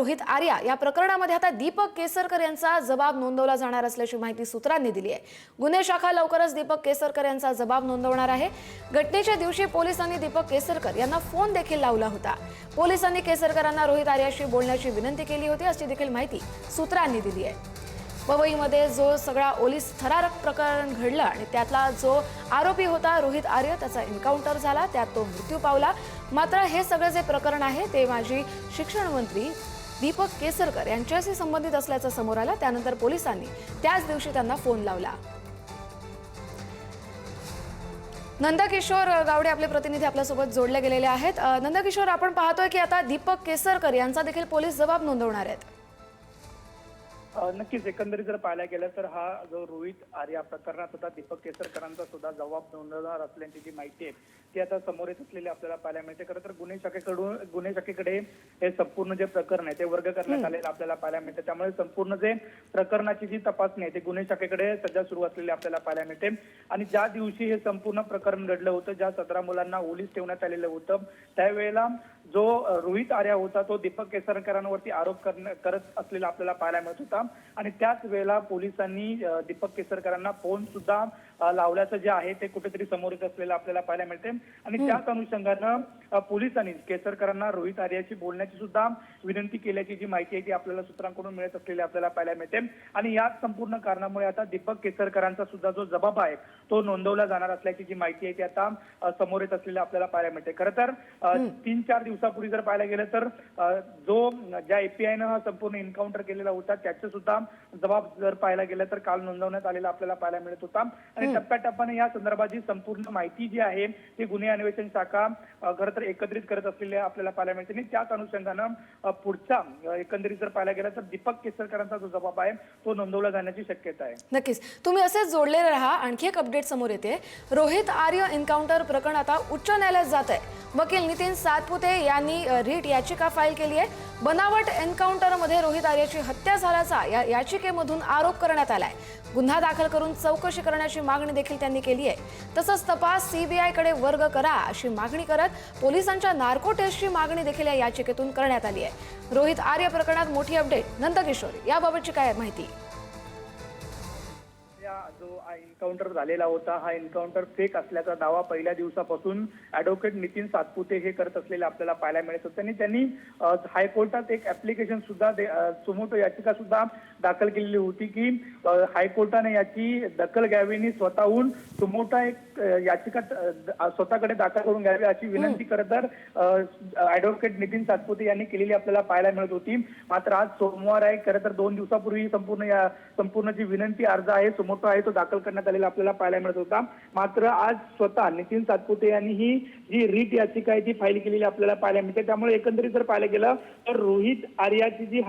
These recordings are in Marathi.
रोहित आर्या या प्रकरणामध्ये आता दीपक केसरकर यांचा जबाब नोंदवला जाणार असल्याची माहिती सूत्रांनी दिली आहे. गुन्हे शाखा लवकरच दीपक केसरकर यांचा जबाब नोंदवणार आहे. घटनेच्या दिवशी पोलिसांनी दीपक केसरकर यांना फोन देखील लावला होता. पोलिसांनी केसरकरांना रोहित आर्याशी बोलण्याची विनंती केली होती अशी देखील माहिती सूत्रांनी दिली आहे. पवईमध्ये जो सगळा ओलीस थरारक प्रकरण घडलं आणि त्यातला जो आरोपी होता रोहित आर्य त्याचा एन्काउंटर झाला त्यात तो मृत्यू पावला. मात्र हे सगळं जे प्रकरण आहे ते माजी शिक्षण मंत्री दीपक केसरकर यांच्याशी संबंधित असल्याचं समोर आलं त्यानंतर पोलिसांनी त्याच दिवशी त्यांना फोन लावला. नंदकिशोर गावडे आपले प्रतिनिधी आपल्यासोबत जोडले गेलेले आहेत. नंदकिशोर आपण पाहतोय की आता दीपक केसरकर यांचा देखील पोलीस जबाब नोंदवणार आहेत. नक्कीच एकंदरीत जर पाहायला गेलं तर हा जो रोहित आर्या प्रकरणात होता दीपक केसरकरांचा सुद्धा जबाब नोंदवणार असल्याची जी माहिती आहे ती आता समोर येत असलेली आपल्याला पाहायला मिळते. खरं तर गुन्हे शाखेकडून गुन्हे शाखेकडे हे संपूर्ण जे प्रकरण आहे ते वर्ग करण्यात आलेलं आपल्याला पाहायला मिळते. त्यामुळे संपूर्ण जे प्रकरणाची जी तपासणी आहे ते गुन्हे शाखेकडे सध्या सुरू असलेली आपल्याला पाहायला मिळते. आणि ज्या दिवशी हे संपूर्ण प्रकरण घडलं होतं ज्या सतरा मुलांना ओलीस ठेवण्यात आलेलं होतं त्यावेळेला जो रोहित आर्या होता तो दीपक केसरकरांवरती आरोप करत असलेला आपल्याला पाहायला मिळत होता. आणि त्याच वेळेला पोलिसांनी दीपक केसरकरांना फोन सुद्धा लावल्याचं जे आहे ते कुठेतरी समोर येत असलेलं आपल्याला पाहायला मिळते आणि त्याच अनुषंगानं पोलिसांनी केसरकरांना रोहित आर्याशी बोलण्याची सुद्धा विनंती केल्याची जी माहिती आहे ती आपल्याला सूत्रांकडून मिळत असलेली आपल्याला पाहायला मिळते. आणि याच संपूर्ण कारणामुळे आता दीपक केसरकरांचा सुद्धा जो जबाब आहे तो नोंदवला जाणार असल्याची जी माहिती आहे ती आता समोर येत असलेली आपल्याला पाहायला मिळते खरं तर तीन चार दिवसापूर्वी जर पाहायला गेलं तर जो ज्या एपीआयनं हा संपूर्ण एन्काउंटर केलेला होता त्याचा सुद्धा जबाब जर पाहायला गेलं तर काल नोंदवण्यात आलेला आपल्याला पाहायला मिळत होता. आणि टप्प्याटप्प्याने या संदर्भाची संपूर्ण माहिती जी आहे ती गुन्हे अन्वेषण शाखा खरं तर एकत्रित करत असलेली आपल्याला पाहायला मिळते. आणि त्याच अनुषंगानं पुढचा एकंदरीत जर पाहायला गेलं तर दीपक केसरकरांचा जो जबाब आहे तो नोंदवला जाण्याची शक्यता आहे. नक्कीच. तुम्ही असेच जोडलेले राहा. आणखी एक अपडेट समोर येते. रोहित आर्य एन्काउंटर प्रकरण आता उच्च न्यायालयात जात आहे वकील नितीन सातपुते यांनी रीट याचिका फाईल केली आहे. बनावट एन्काउंटरमध्ये रोहित आर्याची हत्या झाल्याचा या याचिकेमधून आरोप करण्यात आलाय. गुन्हा दाखल करून चौकशी करण्याची मागणी देखील त्यांनी केली आहे. तसंच तपास सीबीआयकडे वर्ग करा अशी मागणी करत पोलिसांच्या नार्को टेस्टची मागणी देखील या याचिकेतून करण्यात आली आहे. रोहित आर्य प्रकरणात मोठी अपडेट नंदकिशोर. याबाबतची काय माहिती? जो एन्काउंटर झालेला होता हा एन्काउंटर फेक असल्याचा दावा पहिल्या दिवसापासून ऍडव्होकेट नितीन सातपुते हे करत असलेले आपल्याला पाहायला मिळत होते. आणि त्यांनी हायकोर्टात एक ऍप्लिकेशन सुद्धा सुमोटो याचिका सुद्धा दाखल केलेली होती की हायकोर्टाने याची दखल घ्यावी आणि स्वतःहून सुमोटो एक याचिका स्वतःकडे दाखल करून घ्यावी अशी विनंती खरं तर ऍडव्होकेट नितीन सातपुते यांनी केलेली आपल्याला पाहायला मिळत होती. मात्र आज सोमवार आहे. खरं तर दोन दिवसापूर्वी संपूर्ण या संपूर्ण जी विनंती अर्ज आहे सुमोटो आहे तो दाखल करण्यात आलेला आपल्याला पाहायला मिळत होता. मात्र आज स्वतः नितीन सातपुते यांनी ही जी रीट याचिका आहे ती फाईल केलेली आपल्याला पाहायला मिळते. त्यामुळे एकंदरीत जर पाहायला गेलं तर रोहित आर्याची जी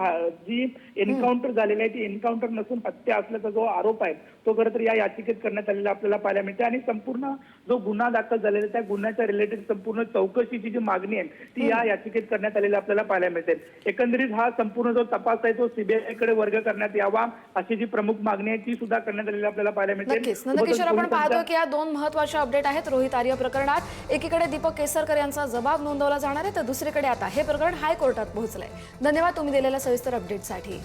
जी एन्काउंटर झालेली आहे ती एन्काउंटर नसून हत्या असल्याचा जो आरोप आहे तो खरं तर या याचिकेत करण्यात आलेला आपल्याला पाहायला मिळते. आणि संपूर्ण जो गुन्हा दाखल झालेला आहे, त्या गुन्ह्याच्या रिलेटेड संपूर्ण चौकशीची जी मागणी आहे ती या याचिकेत करण्यात आलेली आपल्याला पाहायला मिळते. एकंदरीत हा संपूर्ण जो तपास आहे तो सीबीआयकडे वर्ग करण्यात यावा अशी जी प्रमुख मागणी आहे ती सुद्धा करण्यात आलेली आपल्याला पाहायला मिळते नक्कीच. नंदकिशोर आपण पाहतो की या दोन महत्त्वाचे अपडेट आहेत. रोहित आर्य प्रकरणात. एकीकडे दीपक केसरकर यांचा जबाब नोंदवला जाणार आहे तर दुसरीकडे आता हे प्रकरण हायकोर्टात पोहोचलंय. धन्यवाद तुम्ही दिलेल्या सविस्तर अपडेटसाठी